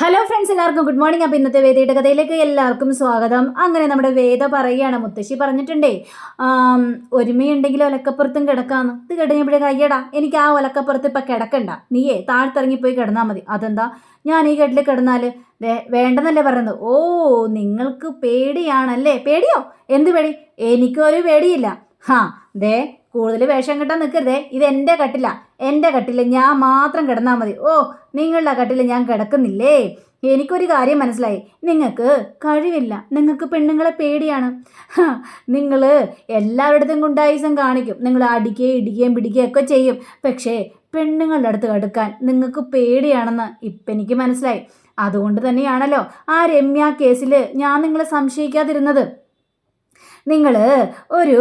Hello friends എല്ലാവർക്കും good morning അപ്പം ഇന്നത്തെ വേദയുടെ കഥയിലേക്ക് എല്ലാവർക്കും സ്വാഗതം. അങ്ങനെ നമ്മുടെ വേദ പറയുകയാണ് മുത്തശ്ശി പറഞ്ഞിട്ടുണ്ടേ. ഒരുമയുണ്ടെങ്കിൽ ഒലക്കപ്പുറത്തും കിടക്കാന്ന്. ഇത് കിടഞ്ഞപ്പോഴേ കയ്യടാ എനിക്ക് ആ ഒലക്കപ്പുറത്ത് ഇപ്പം കിടക്കണ്ട. നീയേ താഴ്ത്തിറങ്ങിപ്പോയി കിടന്നാൽ മതി. അതെന്താ? ഞാൻ ഈ കെട്ടിൽ കിടന്നാൽ വേണ്ടെന്നല്ലേ പറയുന്നത്? ഓ നിങ്ങൾക്ക് പേടിയാണല്ലേ? പേടിയോ? എന്ത് പേടി? എനിക്കൊരു പേടിയില്ല. ഹാ ദേ കൂടുതൽ വേഷം കെട്ടാൻ നിൽക്കരുതേ ഇത് എന്റെ കട്ടില. എന്റെ കട്ടിൽ ഞാൻ മാത്രം കിടന്നാൽ മതി. ഓ നിങ്ങളുടെ കട്ടിൽ ഞാൻ കിടക്കുന്നില്ലേ? എനിക്കൊരു കാര്യം മനസ്സിലായി. നിങ്ങൾക്ക് കഴിവില്ല. നിങ്ങൾക്ക് പെണ്ണുങ്ങളെ പേടിയാണ്. നിങ്ങൾ എല്ലായിടത്തും ഗുണ്ടായുസം കാണിക്കും. നിങ്ങൾ അടിക്കുകയും ഇടിക്കുകയും പിടിക്കുകയും ഒക്കെ ചെയ്യും. പക്ഷേ പെണ്ണുങ്ങളുടെ അടുത്ത് കടുക്കാൻ നിങ്ങൾക്ക് പേടിയാണെന്ന് ഇപ്പം എനിക്ക് മനസ്സിലായി. അതുകൊണ്ട് തന്നെയാണല്ലോ ആ രമ്യ കേസിൽ ഞാൻ നിങ്ങളെ സംശയിക്കാതിരുന്നത്. നിങ്ങൾ ഒരു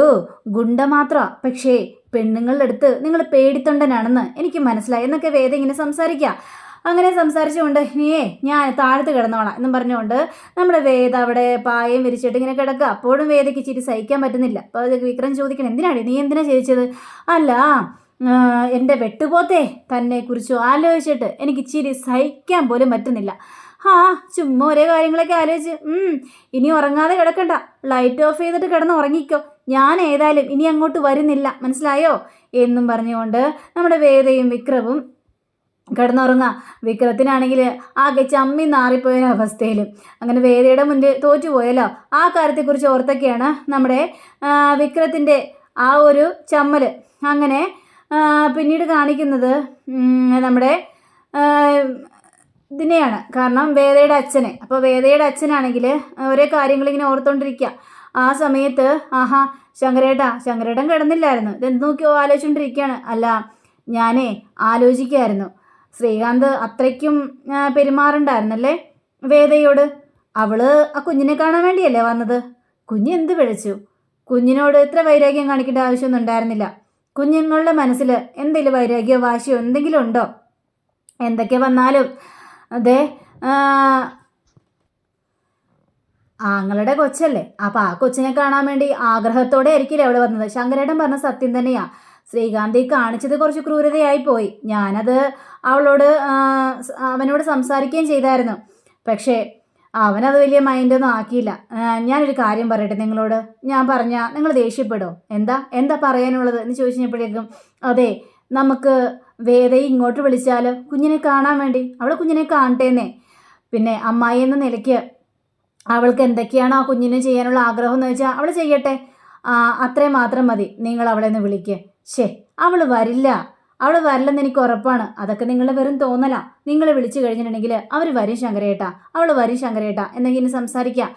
ഗുണ്ട മാത്രമാണ് പക്ഷേ പെണ്ണുങ്ങളുടെ അടുത്ത് നിങ്ങൾ പേടിത്തൊണ്ടനാണെന്ന് എനിക്ക് മനസ്സിലായി. എന്നൊക്കെ വേദ ഇങ്ങനെ സംസാരിക്കുക അങ്ങനെ സംസാരിച്ചുകൊണ്ട് നീയേ ഞാൻ താഴത്ത് കിടന്നോളാം എന്നും പറഞ്ഞുകൊണ്ട് നമ്മുടെ വേദ അവിടെ പായം വിരിച്ചിട്ട് ഇങ്ങനെ കിടക്കുക അപ്പോഴും വേദയ്ക്ക് ചിരി സഹിക്കാൻ പറ്റുന്നില്ല. അപ്പോൾ അത് വിക്രം ചോദിക്കണം എന്തിനാണ് നീ എന്തിനാ ചോദിച്ചത് അല്ല എന്റെ വെട്ടുപോത്തെ തന്നെ ആലോചിച്ചിട്ട് എനിക്ക് ചിരി സഹിക്കാൻ പോലും പറ്റുന്നില്ല. ആ ചുമ്മാ ഒരേ കാര്യങ്ങളൊക്കെ ആലോചിച്ച്. ഇനി ഉറങ്ങാതെ കിടക്കണ്ട. ലൈറ്റ് ഓഫ് ചെയ്തിട്ട് കിടന്ന് ഉറങ്ങിക്കോ. ഞാൻ ഏതായാലും ഇനി അങ്ങോട്ട് വരുന്നില്ല. മനസ്സിലായോ? എന്നും പറഞ്ഞുകൊണ്ട് നമ്മുടെ വേദയും വിക്രവും കിടന്നുറങ്ങാം. വിക്രത്തിനാണെങ്കിൽ ആകെ ചമ്മി നാറിപ്പോയ അവസ്ഥയിലും. അങ്ങനെ വേദയുടെ മുന്നിൽ തോറ്റുപോയല്ലോ. ആ കാര്യത്തെക്കുറിച്ച് ഓർത്തൊക്കെയാണ് നമ്മുടെ വിക്രത്തിന്റെ ആ ഒരു ചമ്മൽ അങ്ങനെ പിന്നീട് കാണിക്കുന്നത് നമ്മുടെ ഇതിനെയാണ്. കാരണം വേദയുടെ അച്ഛനെ. അപ്പോൾ വേദയുടെ അച്ഛനാണെങ്കിൽ ഓരോ കാര്യങ്ങൾ ഇങ്ങനെ ഓർത്തുകൊണ്ടിരിക്കുക ആ സമയത്ത് ആഹാ ശങ്കരേട്ടാ ശങ്കരേട്ടൻ കിടന്നില്ലായിരുന്നു. ഇതെന്ത് നോക്കിയോ ആലോചിച്ചുകൊണ്ടിരിക്കുകയാണ് അല്ല ഞാനേ ആലോചിക്കായിരുന്നു. ശ്രീകാന്ത് അത്രയ്ക്കും പെരുമാറുണ്ടായിരുന്നല്ലേ വേദയോട്? അവൾ ആ കുഞ്ഞിനെ കാണാൻ വേണ്ടിയല്ലേ വന്നത്? കുഞ്ഞ് എന്ത് വിളിച്ചു? കുഞ്ഞിനോട് ഇത്ര വൈരാഗ്യം കാണിക്കേണ്ട ആവശ്യമൊന്നും ഉണ്ടായിരുന്നില്ല. കുഞ്ഞുങ്ങളുടെ മനസ്സിൽ എന്തെങ്കിലും വൈരാഗ്യമോ വാശിയോ എന്തെങ്കിലും ഉണ്ടോ? എന്തൊക്കെ വന്നാലും അതെ ആങ്ങളുടെ കൊച്ചല്ലേ. അപ്പം ആ കൊച്ചിനെ കാണാൻ വേണ്ടി ആഗ്രഹത്തോടെ ആയിരിക്കില്ല അവിടെ വന്നത്. ശങ്കരേട്ടൻ പറഞ്ഞ സത്യം തന്നെയാ. ശ്രീകാന്തി കാണിച്ചത് കുറച്ച് ക്രൂരതയായി പോയി. ഞാനത് അവളോട് അവനോട് സംസാരിക്കുകയും ചെയ്തായിരുന്നു. പക്ഷേ അവനത് വലിയ മൈൻഡൊന്നും ആക്കിയില്ല. ഞാനൊരു കാര്യം പറയട്ടെ നിങ്ങളോട്. ഞാൻ പറഞ്ഞാൽ നിങ്ങൾ ദേഷ്യപ്പെടുമോ എന്താ? എന്താ പറയാനുള്ളത്? എന്ന് ചോദിച്ചപ്പോഴേക്കും അതെ നമുക്ക് വേദയെ ഇങ്ങോട്ട് വിളിച്ചാൽ കുഞ്ഞിനെ കാണാൻ വേണ്ടി. അവൾ കുഞ്ഞിനെ കാണട്ടേന്നേ. പിന്നെ അമ്മായി എന്ന നിലയ്ക്ക് അവൾക്ക് എന്തൊക്കെയാണ് ആ കുഞ്ഞിന് ചെയ്യാനുള്ള ആഗ്രഹം എന്ന് വെച്ചാൽ അവൾ ചെയ്യട്ടെ. ആ അത്രയും മാത്രം മതി. നിങ്ങൾ അവളെ ഒന്ന് വിളിക്കുക ശേ അവൾ വരില്ല. അവൾ വരില്ലെന്ന് എനിക്ക് ഉറപ്പാണ്. അതൊക്കെ നിങ്ങൾ വെറും തോന്നലാ. നിങ്ങൾ വിളിച്ചു കഴിഞ്ഞിട്ടുണ്ടെങ്കിൽ അവർ വരും ശങ്കരേട്ട. അവൾ വരും ശങ്കരേട്ട. എന്നെങ്കിൽ ഇനി സംസാരിക്കാം.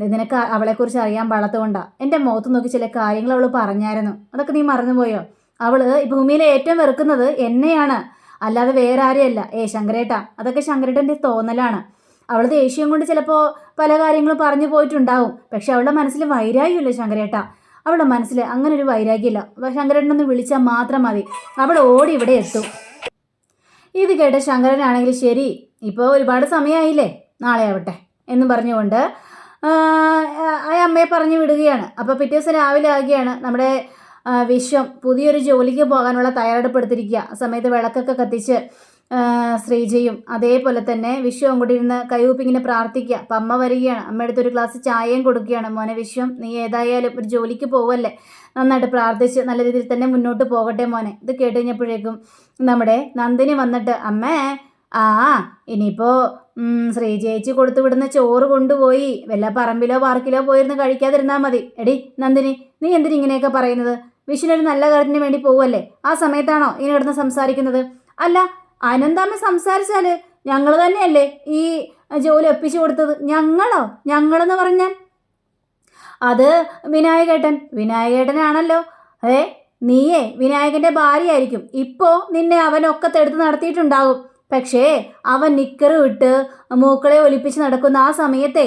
നിനക്ക് അവളെക്കുറിച്ച് അറിയാൻ പാടത്തുകൊണ്ടാണ് എന്റെ മുഖത്ത് നോക്കി ചില കാര്യങ്ങൾ അവൾ പറഞ്ഞായിരുന്നു. അതൊക്കെ നീ മറന്നുപോയോ? അവൾ ഈ ഭൂമിയിൽ ഏറ്റവും വെറുക്കുന്നത് എന്നെയാണ്. അല്ലാതെ വേറെ ആരെയല്ല. ഏ ശങ്കരേട്ട അതൊക്കെ ശങ്കരേട്ടന്റെ തോന്നലാണ്. അവൾ ദേഷ്യം കൊണ്ട് ചിലപ്പോൾ പല കാര്യങ്ങളും പറഞ്ഞു പോയിട്ടുണ്ടാവും. പക്ഷെ അവളുടെ മനസ്സിൽ വൈരാഗ്യമില്ല ശങ്കരേട്ട. അവളുടെ മനസ്സിൽ അങ്ങനെ ഒരു വൈരാഗ്യമില്ല ശങ്കരേട്ടനൊന്ന് വിളിച്ചാൽ മാത്രം മതി. അവൾ ഓടി ഇവിടെ എത്തും. ഇത് കേട്ട ശങ്കരനാണെങ്കിൽ ശരി ഇപ്പോൾ ഒരുപാട് സമയമായില്ലേ നാളെ ആവട്ടെ എന്ന് പറഞ്ഞുകൊണ്ട് ആ, അമ്മയെ പറഞ്ഞു വിടുകയാണ്. അപ്പോൾ പിറ്റേ ദിവസം രാവിലെ ആകുകയാണ് നമ്മുടെ വിശ്വം പുതിയൊരു ജോലിക്ക് പോകാനുള്ള തയ്യാറെടുപ്പെടുത്തിരിക്കുക. ആ സമയത്ത് വിളക്കൊക്കെ കത്തിച്ച് ശ്രീജയും അതേപോലെ തന്നെ വിശ്വം കൂടി ഇരുന്ന് കൈകൂപ്പിങ്ങനെ പ്രാർത്ഥിക്കുക. അപ്പം അമ്മ വരികയാണ്. അമ്മയുടെ ഒരു ഗ്ലാസ് ചായയും കൊടുക്കുകയാണ്. മോനെ വിശ്വം നീ ഏതായാലും ഒരു ജോലിക്ക് പോവല്ലേ? നന്നായിട്ട് പ്രാർത്ഥിച്ച് നല്ല രീതിയിൽ തന്നെ മുന്നോട്ട് പോകട്ടെ മോനെ. ഇത് കേട്ട് കഴിഞ്ഞപ്പോഴേക്കും നമ്മുടെ നന്ദിനി വന്നിട്ട് അമ്മേ ആ ഇനിയിപ്പോൾ ശ്രീജയിച്ച് കൊടുത്തു വിടുന്ന ചോറ് കൊണ്ടുപോയി. വല്ല പറമ്പിലോ പാർക്കിലോ പോയിരുന്ന് കഴിക്കാതിരുന്നാൽ മതി. എടി നന്ദിനി നീ എന്തിനു ഇങ്ങനെയൊക്കെ പറയുന്നത്? വിഷ്ണുവിന് നല്ല കാര്യത്തിന് വേണ്ടി പോവല്ലേ ആ സമയത്താണോ ഇങ്ങനെ കിടന്ന് സംസാരിക്കുന്നത്? അല്ല അനന്താമ്മ സംസാരിച്ചാൽ ഞങ്ങൾ തന്നെയല്ലേ ഈ ജോലി ഒപ്പിച്ചു കൊടുത്തത്? ഞങ്ങളോ? ഞങ്ങളെന്ന് പറഞ്ഞാൽ? അത് വിനായകേട്ടൻ. വിനായകേട്ടനാണല്ലോ. ഏ നീയേ വിനായകന്റെ ഭാര്യയായിരിക്കും. ഇപ്പോൾ നിന്നെ അവനൊക്കെ തെടുത്ത് നടത്തിയിട്ടുണ്ടാകും പക്ഷേ അവൻ നിക്കറ് വിട്ട് മൂക്കളെ ഒലിപ്പിച്ച് നടക്കുന്ന ആ സമയത്തെ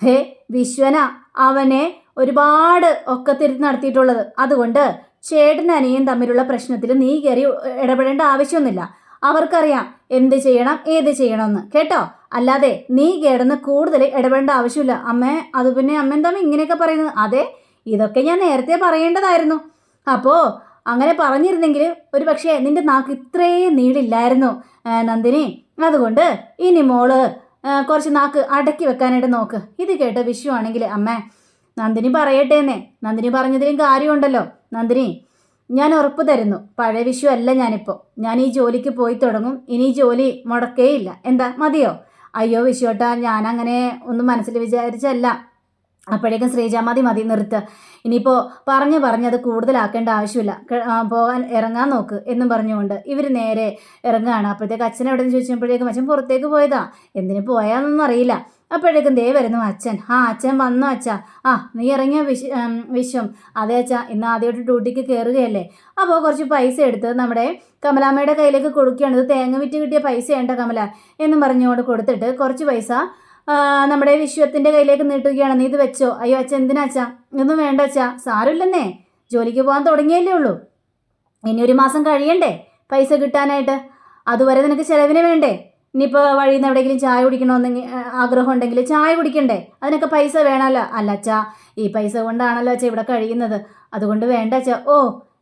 ഹേ വിശ്വന അവനെ ഒരുപാട് ഒക്കെ തിരുത്തി നടത്തിയിട്ടുള്ളത്. അതുകൊണ്ട് ചേട്ടനും അനിയൻ തമ്മിലുള്ള പ്രശ്നത്തിൽ നീ കയറി ഇടപെടേണ്ട ആവശ്യമൊന്നുമില്ല. അവർക്കറിയാം എന്ത് ചെയ്യണം ഏത് ചെയ്യണമെന്ന്. കേട്ടോ? അല്ലാതെ നീ കിടന്ന് കൂടുതൽ ഇടപെടേണ്ട ആവശ്യമില്ല. അമ്മേ അത് പിന്നെ അമ്മ എന്താ ഇങ്ങനെയൊക്കെ പറയുന്നത്. അതെ ഇതൊക്കെ ഞാൻ നേരത്തെ പറയേണ്ടതായിരുന്നു. അപ്പോൾ അങ്ങനെ പറഞ്ഞിരുന്നെങ്കിൽ ഒരു പക്ഷേ നിന്റെ നാക്ക് ഇത്രയും നീളില്ലായിരുന്നു നന്ദിനി. അതുകൊണ്ട് ഇനി മോൾ കുറച്ച് നാക്ക് അടക്കി വെക്കാനായിട്ട് നോക്ക്. ഇത് കേട്ട വിഷു ആണെങ്കിൽ അമ്മേ നന്ദിനി പറയട്ടേന്നേ. നന്ദിനി പറഞ്ഞതിലും കാര്യമുണ്ടല്ലോ. നന്ദിനി ഞാൻ ഉറപ്പ് തരുന്നു. പഴയ വിഷു അല്ല ഞാനിപ്പോൾ ഞാൻ ഈ ജോലിക്ക് പോയി തുടങ്ങും. ഇനി ഈ ജോലി മുടക്കേയില്ല. എന്താ മതിയോ? അയ്യോ വിഷുവട്ടാ ഞാൻ അങ്ങനെ ഒന്നും മനസ്സിൽ വിചാരിച്ചല്ല. അപ്പോഴേക്കും ശ്രീജ മതി മതി നിർത്ത്. ഇനിയിപ്പോൾ പറഞ്ഞ് പറഞ്ഞ് അത് കൂടുതലാക്കേണ്ട ആവശ്യമില്ല. പോകാൻ ഇറങ്ങാൻ നോക്ക് എന്നും പറഞ്ഞുകൊണ്ട് ഇവർ നേരെ ഇറങ്ങുകയാണ്. അപ്പോഴത്തേക്ക് അച്ഛൻ എവിടെ നിന്ന് ചോദിച്ചപ്പോഴേക്കും അച്ഛൻ പുറത്തേക്ക് പോയതാ. എന്തിനു പോയാന്നൊന്നും അറിയില്ല. അപ്പോഴേക്കും ദേ വരുന്നു അച്ഛൻ. ആ അച്ഛൻ വന്നു അച്ഛാ. ആ നീ ഇറങ്ങിയ വിശ് വിശ്വം. അതെ അച്ഛാ ഇന്ന് ആദ്യമായിട്ട് ഡ്യൂട്ടിക്ക് കയറുകയല്ലേ അപ്പോൾ കുറച്ച് പൈസ എടുത്ത് നമ്മുടെ കമലാമ്മയുടെ കയ്യിലേക്ക് കൊടുക്കുകയാണ്. ഇത് തേങ്ങ വിറ്റ് കിട്ടിയ പൈസ വേണ്ട കമല എന്നും പറഞ്ഞുകൊണ്ട് കൊടുത്തിട്ട് കുറച്ച് പൈസ നമ്മുടെ വിശ്വത്തിന്റെ കയ്യിലേക്ക് നീട്ടുകയാണ്. നീ ഇത് വെച്ചോ. അയ്യോ അച്ഛൻ എന്തിനാ അച്ഛാ? ഇതൊന്നും വേണ്ട അച്ഛാ. സാരമില്ലെന്നേ. ജോലിക്ക് പോകാൻ തുടങ്ങിയല്ലേ ഉള്ളൂ. ഇനി ഒരു മാസം കഴിയണ്ടേ പൈസ കിട്ടാനായിട്ട്? അതുവരെ നിനക്ക് ചിലവിന് വേണ്ടേ? ഇനിയിപ്പോൾ വഴിയിൽ നിന്ന് എവിടെയെങ്കിലും ചായ കുടിക്കണമെന്നെങ്കിൽ ആഗ്രഹം ഉണ്ടെങ്കിൽ ചായ കുടിക്കണ്ടേ? അതിനൊക്കെ പൈസ വേണമല്ലോ. അല്ല അച്ഛാ ഈ പൈസ കൊണ്ടാണല്ലോ അച്ഛാ ഇവിടെ കഴിയുന്നത്. അതുകൊണ്ട് വേണ്ട അച്ഛാ. ഓ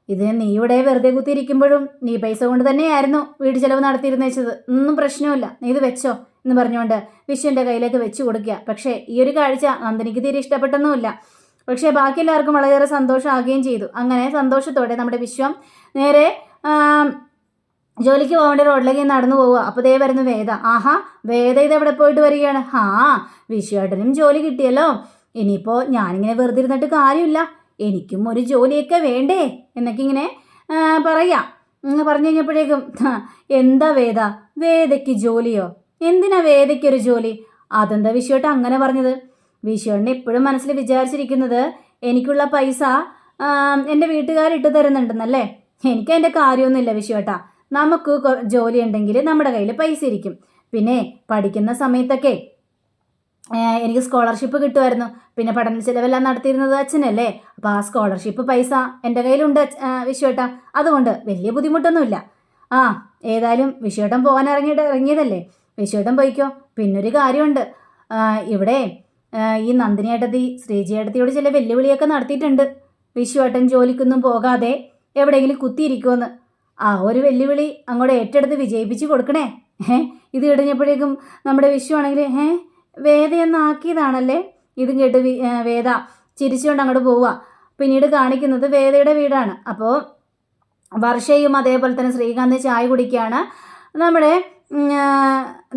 ഇത് നീ ഇവിടെ വെറുതെ കുത്തിയിരിക്കുമ്പോഴും നീ പൈസ കൊണ്ട് തന്നെയായിരുന്നു വീട് ചിലവ് നടത്തിയിരുന്ന വെച്ചത്. ഒന്നും പ്രശ്നമില്ല നീ ഇത് വെച്ചോ എന്ന് പറഞ്ഞുകൊണ്ട് വിഷുവിന്റെ കയ്യിലേക്ക് വെച്ചു കൊടുക്കുക. പക്ഷേ ഈ ഒരു കാഴ്ച നന്ദിനിക്ക് തീരെ ഇഷ്ടപ്പെട്ടൊന്നുമില്ല. പക്ഷേ ബാക്കി എല്ലാവർക്കും വളരെയേറെ സന്തോഷമാകുകയും ചെയ്തു. അങ്ങനെ സന്തോഷത്തോടെ നമ്മുടെ വിശ്വം നേരെ ജോലിക്ക് പോകേണ്ട റോഡിലേക്ക് നടന്നു പോവുക. അപ്പോൾ ദേ വരുന്നു വേദ. ആഹാ വേദ ഇത് എവിടെ പോയിട്ട് വരികയാണ്? ഹാ വിശ്വേട്ടനും ജോലി കിട്ടിയല്ലോ. ഇനിയിപ്പോൾ ഞാനിങ്ങനെ വെറുതെ ഇരുന്നിട്ട് കാര്യമില്ല. എനിക്കും ഒരു ജോലിയൊക്കെ വേണ്ടേ? എന്നൊക്കെ ഇങ്ങനെ പറയാ. പറഞ്ഞു കഴിഞ്ഞപ്പോഴേക്കും എന്താ വേദ? വേദയ്ക്ക് ജോലിയോ? എന്തിനാ വേദയ്ക്കൊരു ജോലി? അതെന്താ വിശ്വേട്ട അങ്ങനെ പറഞ്ഞത്? വിശ്വേട്ടൻ എപ്പോഴും മനസ്സിൽ വിചാരിച്ചിരിക്കുന്നത് എനിക്കുള്ള പൈസ ആ, എന്റെ വീട്ടുകാരിട്ട് തരുന്നുണ്ടെന്നല്ലേ? എനിക്ക് അതിന്റെ കാര്യമൊന്നുമില്ല വിശ്വേട്ടാ. നമുക്ക് ജോലി ഉണ്ടെങ്കിൽ നമ്മുടെ കയ്യിൽ പൈസ ഇരിക്കും. പിന്നെ പഠിക്കുന്ന സമയത്തൊക്കെ എനിക്ക് സ്കോളർഷിപ്പ് കിട്ടുമായിരുന്നു. പിന്നെ പഠന ചിലവെല്ലാം നടത്തിയിരുന്നത് അച്ഛനല്ലേ? അപ്പോൾ ആ സ്കോളർഷിപ്പ് പൈസ എന്റെ കയ്യിലുണ്ട് അച്ഛ- അതുകൊണ്ട് വലിയ ബുദ്ധിമുട്ടൊന്നുമില്ല. ആ ഏതായാലും വിശ്വേട്ടൻ പോകാൻ ഇറങ്ങിയിട്ട് ഇറങ്ങിയതല്ലേ? വിശ്വേട്ടൻ പോയിക്കോ. പിന്നൊരു കാര്യമുണ്ട്. ഇവിടെ ഈ നന്ദിനി ഏട്ടത്തി ശ്രീജി ഏട്ടത്തിയോട് ചില വെല്ലുവിളിയൊക്കെ നടത്തിയിട്ടുണ്ട്. വിശ്വേട്ടൻ ജോലിക്കൊന്നും പോകാതെ എവിടെയെങ്കിലും കുത്തിയിരിക്കുമെന്ന് ആ ഒരു വെല്ലുവിളി അങ്ങോട്ട് ഏറ്റെടുത്ത് വിജയിപ്പിച്ച് കൊടുക്കണേ. ഏ ഇത് ഇടഞ്ഞപ്പോഴേക്കും നമ്മുടെ വിഷു ആണെങ്കിൽ ഏ വേദയെന്നാക്കിയതാണല്ലേ? ഇതും കേട്ട് വേദ ചിരിച്ചുകൊണ്ട് അങ്ങോട്ട് പോവുക. പിന്നീട് കാണിക്കുന്നത് വേദയുടെ വീടാണ്. അപ്പോൾ വർഷയും അതേപോലെ തന്നെ ശ്രീകാന്ത് ചായ കുടിക്കുകയാണ്. നമ്മുടെ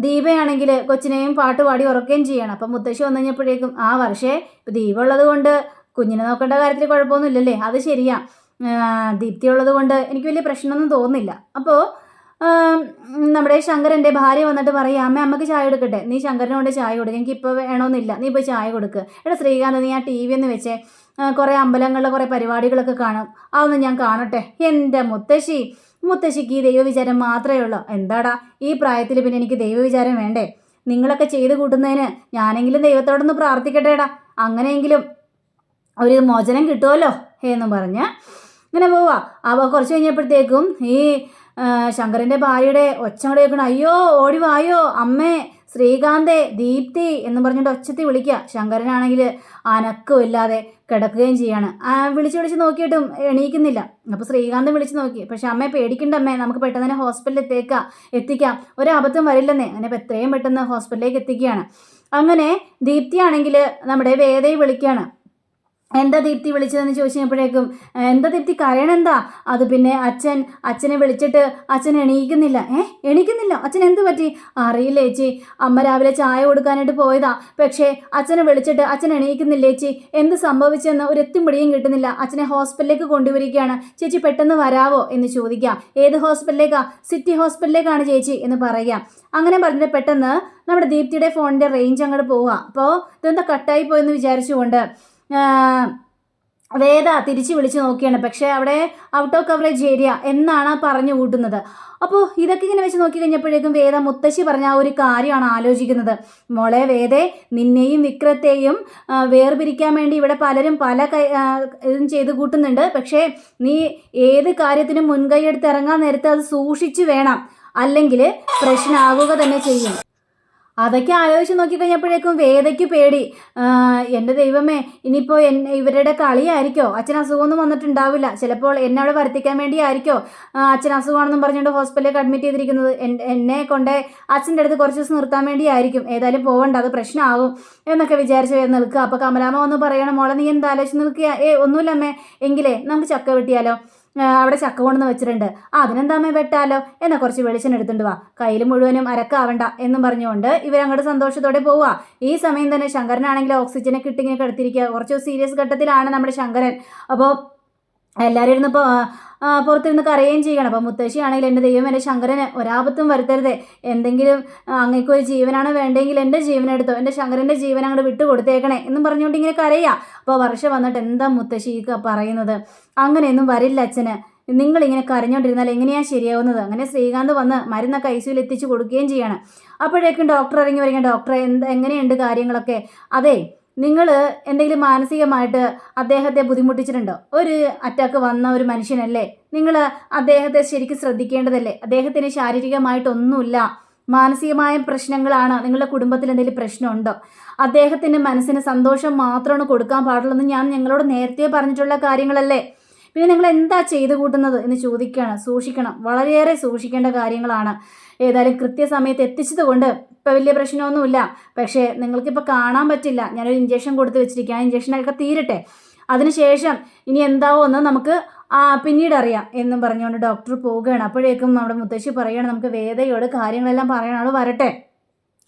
ദീപയാണെങ്കിൽ കൊച്ചിനെയും പാട്ട് പാടി ഉറക്കുകയും ചെയ്യണം. അപ്പം മുത്തശ്ശി വന്നു കഴിഞ്ഞപ്പോഴേക്കും ആ വർഷേ ദീപ ഉള്ളത് കൊണ്ട് കുഞ്ഞിനെ നോക്കേണ്ട കാര്യത്തിൽ കുഴപ്പമൊന്നുമില്ലല്ലേ? അത് ശരിയാ. ആ, ദീപ്തി ഉള്ളത് കൊണ്ട് എനിക്ക് വലിയ പ്രശ്നമൊന്നും തോന്നുന്നില്ല. അപ്പോൾ നമ്മുടെ ശങ്കരന്റെ ഭാര്യ വന്നിട്ട് പറയും അമ്മ അമ്മയ്ക്ക് ചായ എടുക്കട്ടെ നീ ശങ്കരനെ കൊണ്ട് ചായ കൊടുക്കുക എനിക്ക് ഇപ്പോൾ വേണമെന്നില്ല നീ പോയി ചായ കൊടുക്കുക എടാ ശ്രീകാന്ത് നീ ആ ടി വി ഒന്ന് വെച്ചേ. കുറേ അമ്പലങ്ങളിലെ കുറേ പരിപാടികളൊക്കെ കാണും. അതൊന്നും ഞാൻ കാണട്ടെ. എന്റെ മുത്തശ്ശി. മുത്തശ്ശിക്ക് ഈ ദൈവവിചാരം മാത്രമേ ഉള്ളൂ. എന്താടാ? ഈ പ്രായത്തിൽ പിന്നെ എനിക്ക് ദൈവവിചാരം വേണ്ടേ? നിങ്ങളൊക്കെ ചെയ്ത് കൂട്ടുന്നതിന് ഞാനെങ്കിലും ദൈവത്തോടൊന്ന് പ്രാർത്ഥിക്കട്ടെടാ. അങ്ങനെയെങ്കിലും ഒരു മോചനം കിട്ടുമല്ലോ എന്നും പറഞ്ഞ് ഇങ്ങനെ പോവാ. അപ്പോൾ കുറച്ച് കഴിഞ്ഞപ്പോഴത്തേക്കും ഈ ശങ്കരന്റെ ഭാര്യയുടെ ഒച്ച കൂടെ കേൾക്കണം അയ്യോ ഓടി വായോ അമ്മേ ശ്രീകാന്തേ ദീപ്തി എന്ന് പറഞ്ഞിട്ട് ഒച്ചത്തി വിളിക്കുക ശങ്കരനാണെങ്കിൽ അനക്കും ഇല്ലാതെ കിടക്കുകയും ചെയ്യാണ്. വിളിച്ച് വിളിച്ച് നോക്കിയിട്ടും എണീക്കുന്നില്ല. അപ്പോൾ ശ്രീകാന്ത് വിളിച്ച് നോക്കി. പക്ഷേ അമ്മയെ പേടിക്കണ്ട അമ്മേ നമുക്ക് പെട്ടെന്ന് തന്നെ ഹോസ്പിറ്റലിൽ എത്തേക്കാം എത്തിക്കാം. ഒരു അബദ്ധം വരില്ലെന്നേ അങ്ങനെ എത്രയും പെട്ടെന്ന് ഹോസ്പിറ്റലിലേക്ക് എത്തിക്കുകയാണ്. അങ്ങനെ ദീപ്തി ആണെങ്കിൽ നമ്മുടെ വേദയെ വിളിക്കുകയാണ്. എന്താ ദീപ്തി വിളിച്ചതെന്ന് ചോദിച്ചപ്പോഴേക്കും എന്താ ദീപ്തി കരയണെന്താ അത് പിന്നെ അച്ഛൻ അച്ഛനെ വിളിച്ചിട്ട് അച്ഛൻ എണീക്കുന്നില്ല. ഏ എണീക്കുന്നില്ല? അച്ഛൻ എന്ത് പറ്റി? അറിയില്ല ചേച്ചി. അമ്മ രാവിലെ ചായ കൊടുക്കാനായിട്ട് പോയതാ. പക്ഷേ അച്ഛനെ വിളിച്ചിട്ട് അച്ഛൻ എണീക്കുന്നില്ല ചേച്ചി. എന്ത് സംഭവിച്ചെന്ന് ഒരു എത്തും പിടിയും കിട്ടുന്നില്ല. അച്ഛനെ ഹോസ്പിറ്റലിലേക്ക് കൊണ്ടുവരികയാണ്. ചേച്ചി പെട്ടെന്ന് വരാവോ? എന്ന് ചോദിക്കാം. ഏത് ഹോസ്പിറ്റലിലേക്കാ? സിറ്റി ഹോസ്പിറ്റലിലേക്കാണ് ചേച്ചി എന്ന് പറയാം. അങ്ങനെ പറഞ്ഞിട്ട് പെട്ടെന്ന് നമ്മുടെ ദീപ്തിയുടെ ഫോണിന്റെ റേഞ്ച് അങ്ങോട്ട് പോവുക അപ്പോൾ ഇതെന്താ കട്ടായി പോയെന്ന് വിചാരിച്ചുകൊണ്ട് വേദ തിരിച്ചു വിളിച്ച് നോക്കിയാണ്. പക്ഷേ അവിടെ ഔട്ട് ഓഫ് കവറേജ് ഏരിയ എന്നാണ് പറഞ്ഞു കൂട്ടുന്നത്. അപ്പോൾ ഇതൊക്കെ ഇങ്ങനെ വെച്ച് നോക്കി കഴിഞ്ഞപ്പോഴേക്കും വേദ മുത്തശ്ശി പറഞ്ഞ ആ ഒരു കാര്യമാണ് ആലോചിക്കുന്നത്. മോളെ വേദേ നിന്നെയും വിക്രത്തെയും വേർപിരിക്കാൻ വേണ്ടി ഇവിടെ പലരും പല ഇതും ചെയ്ത് കൂട്ടുന്നുണ്ട്. പക്ഷേ നീ ഏത് കാര്യത്തിനും മുൻകൈ ഇറങ്ങാൻ നേരത്തെ അത് സൂക്ഷിച്ചു വേണം. അല്ലെങ്കിൽ പ്രശ്നമാകുക തന്നെ ചെയ്യും. അതൊക്കെ ആലോചിച്ച് നോക്കിക്കഴിഞ്ഞപ്പോഴേക്കും വേദയ്ക്ക് പേടി. എന്റെ ദൈവമേ ഇനിയിപ്പോൾ എൻ ഇവരുടെ കളിയായിരിക്കോ? അച്ഛൻ അസുഖമൊന്നും വന്നിട്ടുണ്ടാവില്ല. ചിലപ്പോൾ എന്നെ അവിടെ വരുത്തിക്കാൻ വേണ്ടിയായിരിക്കോ? അച്ഛൻ അസുഖമാണെന്നും പറഞ്ഞുകൊണ്ട് ഹോസ്പിറ്റലിലേക്ക് അഡ്മിറ്റ് ചെയ്തിരിക്കുന്നത്. എന്നെ കൊണ്ട് അച്ഛന്റെ അടുത്ത് കുറച്ച് ദിവസം നിർത്താൻ വേണ്ടിയായിരിക്കും. ഏതായാലും പോവണ്ട അത് പ്രശ്നമാകും എന്നൊക്കെ വിചാരിച്ച് വേഗം നിൽക്കുക. അപ്പോൾ കമലാമ്മ ഒന്ന് പറയണം മോളെ നീ എന്താലോചിച്ച് നിൽക്കുക? ഏ ഒന്നുമില്ല അമ്മേ. എങ്കിലേ നമുക്ക് ചക്ക വെട്ടിയാലോ? അവിടെ ചക്ക കൊണ്ടുവന്ന് വെച്ചിട്ടുണ്ട്. ആ അതിനെന്താ അമ്മേ വെട്ടാലോ? എന്നാ കുറച്ച് വെളിച്ചം എടുത്തുകൊണ്ട് വാ. കയ്യിൽ മുഴുവനും അരക്കാവണ്ട എന്നും പറഞ്ഞുകൊണ്ട് ഇവരങ്ങോട്ട് സന്തോഷത്തോടെ പോവുക ഈ സമയം തന്നെ ശങ്കരനാണെങ്കിൽ ഓക്സിജനെ കിട്ടിങ്ങനെ കിടത്തിരിക്കുക കുറച്ച് സീരിയസ് ഘട്ടത്തിലാണ് നമ്മുടെ ശങ്കരൻ. അപ്പോൾ എല്ലാവരും ഇരുന്ന് ഇപ്പോൾ പുറത്തിരുന്ന് കരയുകയും ചെയ്യണം. അപ്പോൾ മുത്തശ്ശിയാണെങ്കിൽ എന്റെ ദൈവം എന്റെ ശങ്കരന് ഒരാപത്തും വരുത്തരുതേ. എന്തെങ്കിലും അങ്ങേക്ക് ഒരു ജീവനാണ് വേണ്ടെങ്കിൽ എന്റെ ജീവനെടുത്തോ എന്റെ ശങ്കരന്റെ ജീവൻ അങ്ങോട്ട് വിട്ടു കൊടുത്തേക്കണേ എന്നും പറഞ്ഞുകൊണ്ട് ഇങ്ങനെ കരയുക അപ്പോൾ വർഷ വന്നിട്ട് എന്താ മുത്തശ്ശി പറയുന്നത്? അങ്ങനെയൊന്നും വരില്ല അച്ഛന്. നിങ്ങളിങ്ങനെ കരഞ്ഞോണ്ടിരുന്നാൽ എങ്ങനെയാ ശരിയാവുന്നത്? അങ്ങനെ ശ്രീകാന്ത് വന്ന് മരുന്നൊക്കെ ഐ സിയിൽ എത്തിച്ചു കൊടുക്കുകയും ചെയ്യണം. അപ്പോഴേക്കും ഡോക്ടർ ഇറങ്ങി വരിക ഡോക്ടറെ എന്ത് എങ്ങനെയുണ്ട് കാര്യങ്ങളൊക്കെ? അതെ നിങ്ങൾ എന്തെങ്കിലും മാനസികമായിട്ട് അദ്ദേഹത്തെ ബുദ്ധിമുട്ടിച്ചിട്ടുണ്ടോ? ഒരു അറ്റാക്ക് വന്ന ഒരു മനുഷ്യനല്ലേ? നിങ്ങൾ അദ്ദേഹത്തെ ശരിക്കും ശ്രദ്ധിക്കേണ്ടതല്ലേ? അദ്ദേഹത്തിന് ശാരീരികമായിട്ടൊന്നുമില്ല. മാനസികമായ പ്രശ്നങ്ങളാണ് നിങ്ങളുടെ കുടുംബത്തിൽ എന്തെങ്കിലും പ്രശ്നമുണ്ടോ? അദ്ദേഹത്തിന്റെ മനസ്സിന് സന്തോഷം മാത്രമാണ് കൊടുക്കാൻ പാടുള്ളൂ ഞാൻ ഞങ്ങളോട് നേരത്തെ പറഞ്ഞിട്ടുള്ള കാര്യങ്ങളല്ലേ? പിന്നെ നിങ്ങൾ എന്താ ചെയ്തു കൂട്ടുന്നത് എന്ന് ചോദിക്കുകയാണ് സൂക്ഷിക്കണം. വളരെയേറെ സൂക്ഷിക്കേണ്ട കാര്യങ്ങളാണ്. ഏതായാലും കൃത്യസമയത്ത് എത്തിച്ചത് കൊണ്ട് ഇപ്പം വലിയ പ്രശ്നമൊന്നുമില്ല. പക്ഷേ നിങ്ങൾക്കിപ്പോൾ കാണാൻ പറ്റില്ല. ഞാനൊരു ഇഞ്ചക്ഷൻ കൊടുത്ത് വെച്ചിരിക്കുക ആ ഇഞ്ചക്ഷനൊക്കെ തീരട്ടെ. അതിനുശേഷം ഇനി എന്താവോ എന്ന് നമുക്ക് ആ പിന്നീട് അറിയാം എന്നും പറഞ്ഞുകൊണ്ട് ഡോക്ടർ പോവുകയാണ്. അപ്പോഴേക്കും നമ്മുടെ മുത്തശ്ശി പറയുകയാണ് നമുക്ക് വേദയോട് കാര്യങ്ങളെല്ലാം പറയണ ആൾ വരട്ടെ.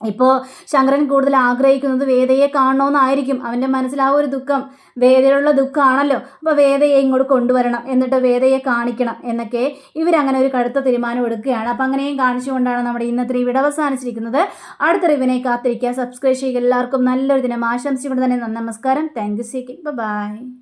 ഇപ്പോൾ ശങ്കരൻ കൂടുതൽ ആഗ്രഹിക്കുന്നത് വേദയെ കാണണമെന്നായിരിക്കും അവന്റെ മനസ്സിൽ ആ ഒരു ദുഃഖം വേദയുള്ള ദുഃഖമാണല്ലോ അപ്പോൾ വേദയെ ഇങ്ങോട്ട് കൊണ്ടുവരണം എന്നിട്ട് വേദയെ കാണിക്കണം എന്നൊക്കെ ഇവരങ്ങനെ ഒരു കടുത്ത തീരുമാനം എടുക്കുകയാണ്. അപ്പോൾ അങ്ങനെയും കാണിച്ചുകൊണ്ടാണ് നമ്മുടെ ഇന്നത്തെ ഈ അവസാനിച്ചിരിക്കുന്നത്. അടുത്ത റിവിനെ കാത്തിരിക്കുക. സബ്സ്ക്രൈബ് ചെയ്യുക. എല്ലാവർക്കും നല്ലൊരു ദിനം. ആശംസിച്ചുകൊണ്ട് തന്നെ നമസ്കാരം. Thank you seeking by